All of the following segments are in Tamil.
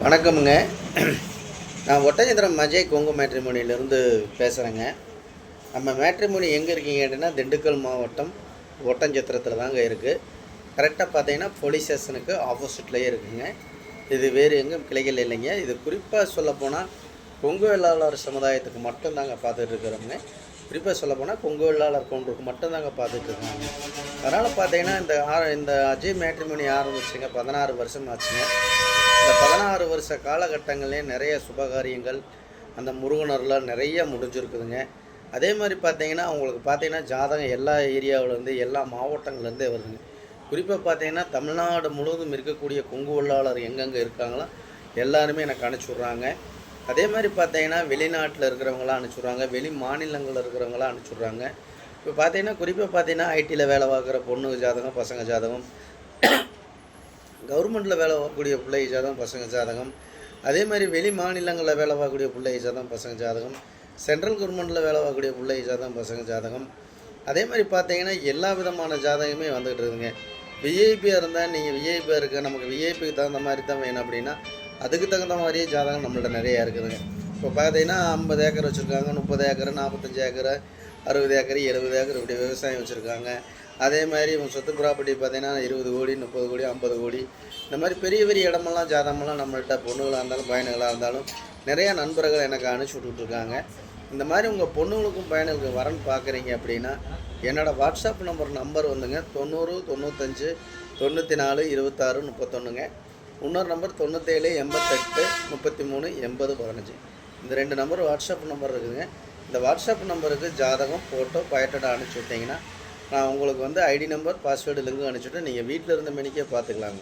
வணக்கமுங்க. நான் ஒட்டஞ்சந்திரம் அஜய் கொங்கு மேட்ரிமோனியிலேருந்து பேசுகிறேங்க நம்ம மேட்ரிமோனி எங்கே இருக்கீங்க அப்படின்னா திண்டுக்கல் மாவட்டம் ஒட்டஞ்சத்திரத்தில் தாங்க இருக்குது கரெக்டாக பார்த்தீங்கன்னா போலீஸ் ஸ்டேஷனுக்கு ஆப்போசிட்லேயே இருக்குங்க. இது வேறு எங்கும் கிளைகள் இல்லைங்க. இது குறிப்பாக சொல்லப்போனால் கொங்கு வெள்ளாளர் சமுதாயத்துக்கு மட்டும்தாங்க பார்த்துட்டு இருக்கிறோங்க குறிப்பாக சொல்லப்போனால் கொங்கு வெள்ளாளர் கவுண்டருக்கு மட்டும்தாங்க பார்த்துட்டு இருக்காங்க அதனால் பார்த்தீங்கன்னா இந்த ஆ- இந்த அஜய் மேட்ரிமோனி ஆரம்பிச்சுங்க பதினாறு வருஷம் ஆச்சுங்க. இந்த பதினாறு வருஷ காலகட்டங்கள்லேயே நிறைய சுபகாரியங்கள் அந்த முருகனர்லாம் நிறைய முடிஞ்சிருக்குதுங்க. அதே மாதிரி பார்த்தீங்கன்னா அவங்களுக்கு பார்த்தீங்கன்னா ஜாதகம் எல்லா ஏரியாவிலேருந்து எல்லா மாவட்டங்கள்லேருந்தே வருதுங்க. குறிப்பாக பார்த்தீங்கன்னா தமிழ்நாடு முழுவதும் இருக்கக்கூடிய கொங்கு உள்ளாளர் எங்கெங்கே இருக்காங்களோ எல்லாருமே எனக்கு அனுப்பிச்சி விட்றாங்க. அதே மாதிரி பார்த்தீங்கன்னா வெளிநாட்டில் இருக்கிறவங்களாம் அனுப்பிச்சி விட்றாங்க. வெளி மாநிலங்களில் இருக்கிறவங்களாம் அனுப்பிச்சி விட்றாங்க. இப்போ பார்த்தீங்கன்னா குறிப்பாக பார்த்தீங்கன்னா ஐடியில் வேலை பார்க்குற பொண்ணு ஜாதகம் பசங்க ஜாதகம் கவர்மெண்ட்டில் வேலை பார்க்கக்கூடிய பிள்ளை ஜாதகம் பசங்க ஜாதகம். அதே மாதிரி வெளி மாநிலங்களில் வேலை பார்க்கக்கூடிய பிள்ளை ஜாதகம் பசங்க ஜாதகம். சென்ட்ரல் கவர்மெண்ட்டில் வேலை பார்க்கக்கூடிய பிள்ளை ஜாதகம் பசங்க ஜாதகம். அதே மாதிரி பார்த்தீங்கன்னா எல்லா விதமான ஜாதகமே வந்துகிட்டு இருக்குதுங்க. விஐபியாக இருந்தால் நீங்கள் விஐபியாக இருக்க நமக்கு விஐபிக்கு தகுந்த மாதிரி தான் வேணும் அப்படின்னா அதுக்கு தகுந்த மாதிரியே ஜாதகம் நம்மள்ட்ட நிறையா இருக்குதுங்க. இப்போ பார்த்தீங்கன்னா ஐம்பது ஏக்கர் வச்சுருக்காங்க முப்பது ஏக்கர் நாற்பத்தஞ்சு ஏக்கர். அறுபது ஏக்கர் எழுபது ஏக்கர் இப்படி விவசாயம் வச்சுருக்காங்க. அதே மாதிரி இவங்க சொத்து ப்ராப்பர்ட்டி பார்த்தீங்கன்னா இருபது கோடி முப்பது கோடி ஐம்பது கோடி. இந்த மாதிரி பெரிய பெரிய இடமெல்லாம் ஜாதமெல்லாம் நம்மள்கிட்ட பொண்ணுகளாக இருந்தாலும் பையனுகளாக இருந்தாலும் நிறையா நண்பர்கள் எனக்கு அனுப்பிச்சி விட்டுட்ருக்காங்க. இந்த மாதிரி உங்கள் பொண்ணுங்களுக்கும் பையனுக்கும் வரன் பார்க்குறீங்க அப்படின்னா என்னோடய வாட்ஸ்அப் நம்பர் நம்பர் வந்துங்க தொண்ணூறு தொண்ணூத்தஞ்சு தொண்ணூற்றி நாலு இருபத்தாறு முப்பத்தொன்றுங்க இன்னொரு நம்பர் தொண்ணூற்றேழு எண்பத்தெட்டு முப்பத்தி மூணு எண்பது பதினஞ்சு. இந்த ரெண்டு நம்பர் வாட்ஸ்அப் நம்பர் இருக்குதுங்க. இந்த வாட்ஸ்அப் நம்பருக்கு ஜாதகம் ஃபோட்டோ பயோட்டோட அனுப்பிச்சி விட்டிங்கன்னா நான் உங்களுக்கு வந்து ஐடி நம்பர் பாஸ்வேர்டு லிங்க் அனுப்பிச்சுட்டு நீங்கள் வீட்டில் இருந்த மணிக்கே பார்த்துக்கலாங்க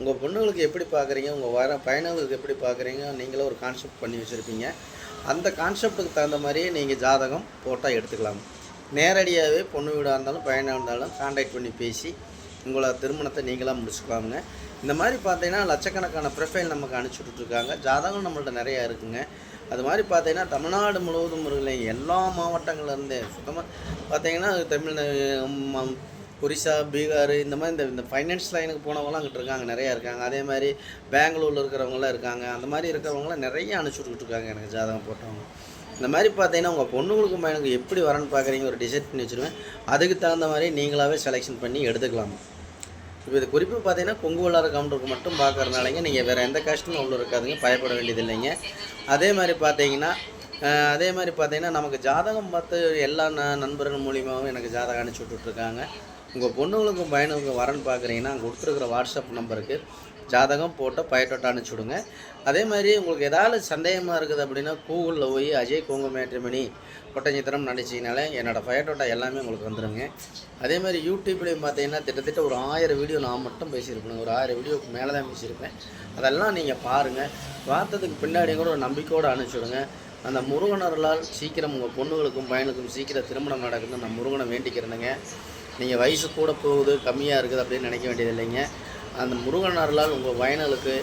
உங்கள் பொண்ணுங்களுக்கு எப்படி பார்க்குறீங்க உங்கள் வர பயணங்களுக்கு எப்படி பார்க்குறீங்க நீங்களே ஒரு கான்செப்ட் பண்ணி வச்சுருப்பீங்க. அந்த கான்செப்டுக்கு தகுந்த மாதிரியே நீங்கள் ஜாதகம் ஃபோட்டோ எடுத்துக்கலாம். நேரடியாகவே பொண்ணு வீடாக இருந்தாலும் பையனாக இருந்தாலும் காண்டாக்ட் பண்ணி பேசி உங்களை திருமணத்தை நீங்களாக முடிச்சுக்கலாமுங்க. இந்த மாதிரி பார்த்தீங்கன்னா லட்சக்கணக்கான ப்ரொஃபைல் நமக்கு அனுப்பிச்சி விட்ருக்காங்க ஜாதகம் நம்மள்ட்ட நிறையா இருக்குங்க. அது மாதிரி பார்த்தீங்கன்னா தமிழ்நாடு முழுவதும் இருக்கிற எல்லா மாவட்டங்கள்லேருந்தே சுத்தமாக பார்த்தீங்கன்னா தமிழ் ஒரிசா பீகார் இந்த மாதிரி இந்த இந்த ஃபைனான்ஸ் லைனுக்கு போனவங்களாம் அங்கிட்டு இருக்காங்க நிறையா இருக்காங்க. அதே மாதிரி பெங்களூரில் இருக்கிறவங்களாம் இருக்காங்க. அந்த மாதிரி இருக்கிறவங்களாம் நிறைய அனுப்பிச்சி இருக்காங்க எனக்கு ஜாதகம் போட்டவங்க. இந்த மாதிரி பார்த்தீங்கன்னா உங்கள் பொண்ணுங்களுக்கும் பையனுக்கு எப்படி வரன்னு பார்க்குறீங்க ஒரு டிசைட் பண்ணி வச்சுருவேன். அதுக்கு தகுந்த மாதிரி நீங்களாகவே செலெக்ஷன் பண்ணி எடுத்துக்கலாம்? இப்போ இது குறிப்பாக பார்த்தீங்கன்னா கொங்கு வல்லார கவுண்டருக்கு மட்டும் பார்க்குறதுனாலங்க நீங்கள் வேறு எந்த கஷ்டமும் உள்ளே இருக்காதுங்க பயப்பட வேண்டியது இல்லைங்க. அதே மாதிரி பார்த்தீங்கன்னா அதே மாதிரி பார்த்தீங்கன்னா நமக்கு ஜாதகம் பார்த்து எல்லா ந நண்பர்கள் மூலியமாகவும் எனக்கு ஜாதகம் அனுப்பிச்சி விட்டுட்ருக்காங்க உங்கள் பொண்ணுங்களுக்கும் பையனுக்கும் வரன்னு பார்க்குறீங்கன்னா அங்கே கொடுத்துருக்குற வாட்ஸ்அப் நம்பருக்கு ஜாதகம் போட்டு பயட்டோட்ட அனுப்பிச்சி விடுங்க அதே மாதிரி உங்களுக்கு ஏதாவது சந்தேகமாக இருக்குது அப்படின்னா கூகுளில் போய் அஜய் குங்குமேற்றுமணி கொட்டஞ்சித்திரம் நடிச்சிங்கனாலே என்னோடய பயட்டோட்டா எல்லாமே உங்களுக்கு வந்துடுங்க அதே மாதிரி யூடியூப்லேயும் பார்த்தீங்கன்னா கிட்டத்தட்ட ஒரு ஆயிரம் வீடியோ நான் மட்டும் பேசியிருப்பேன் ஒரு ஆயிரம் வீடியோக்கு மேலே தான் பேசியிருப்பேன். அதெல்லாம் நீங்கள் பாருங்கள் பார்த்ததுக்கு பின்னாடி கூட ஒரு நம்பிக்கையோடு அனுப்பிச்சுடுங்க. அந்த முருகனர்களால் சீக்கிரம் உங்கள் பொண்ணுகளுக்கும் பையனுக்கும் சீக்கிரம் திருமணம் நடக்குதுன்னு நான் முருகனை வேண்டிக்கிறேனுங்க. நீங்கள் வயசு கூட போகுது கம்மியாக இருக்குது அப்படின்னு நினைக்க வேண்டியது இல்லைங்க அந்த முருகன் அருளால் உங்கள் பயணங்களுக்கு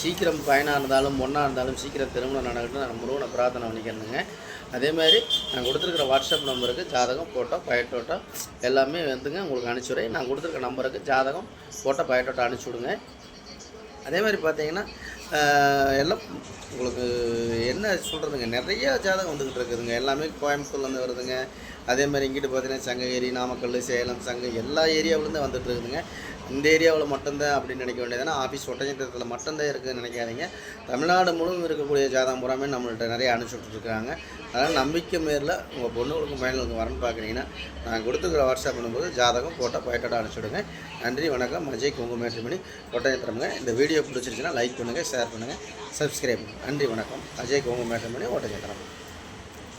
சீக்கிரம் பயனாக இருந்தாலும் ஒன்றா இருந்தாலும் சீக்கிரம் திருமணம் நடக்கட்டும். நான் முருகனை பிரார்த்தனை பண்ணிக்கிறேங்க அதே மாதிரி நான் கொடுத்துருக்கிற வாட்ஸ்அப் நம்பருக்கு ஜாதகம் ஃபோட்டோ பயட்டோட்டோ எல்லாமே வந்துங்க. உங்களுக்கு அனுப்பிச்சுடுறேன் நான் கொடுத்துருக்க நம்பருக்கு ஜாதகம் ஃபோட்டோ பயட்டோட்டோ அனுப்பிச்சி விடுங்க. அதே மாதிரி பார்த்தீங்கன்னா எல்லாம் உங்களுக்கு என்ன சொல்கிறதுங்க நிறைய ஜாதகம் வந்துக்கிட்டு இருக்குதுங்க. எல்லாமே கோயம்புத்தூர்லேருந்து வருதுங்க. அதே மாதிரி இங்கிட்டு பார்த்தீங்கன்னா சங்ககிரி நாமக்கல் சேலம் சங்கம் எல்லா ஏரியாவிலேருந்து வந்துட்டு இருக்குதுங்க. இந்த ஏரியாவில் மட்டும்தான் அப்படின்னு நினைக்க வேண்டியதுன்னா ஆஃபீஸ் ஒட்டஞ்சத்திரத்தில் மட்டும்தான் இருக்குதுன்னு நினைக்காதீங்க. தமிழ்நாடு முழுவதும் இருக்கக்கூடிய ஜாதகம் பூராமே நம்மள்கிட்ட நிறைய அனுப்பிச்சுட்ருக்காங்க அதனால் நம்பிக்கை மேரில் உங்கள் பொண்ணுகளுக்கும் பையனுக்கும் வரணும்னு பார்க்குறீங்கன்னா நான் கொடுத்துக்கிற வாட்ஸ்அப் பண்ணும்போது ஜாதகம் போட்டோ பயட்டோட அனுப்பிச்சுடுங்க நன்றி வணக்கம். அஜய் குங்கு பண்ணி ஒட்டஞ்சத்திரமுங்க. இந்த வீடியோ பிடிச்சிருச்சுன்னா லைக் பண்ணுங்கள் ஷேர் பண்ணுங்கள் சப்ஸ்கிரைப் நன்றி வணக்கம். அஜய் குங்கு பண்ணி ஒட்டஞ்சத்திரம்.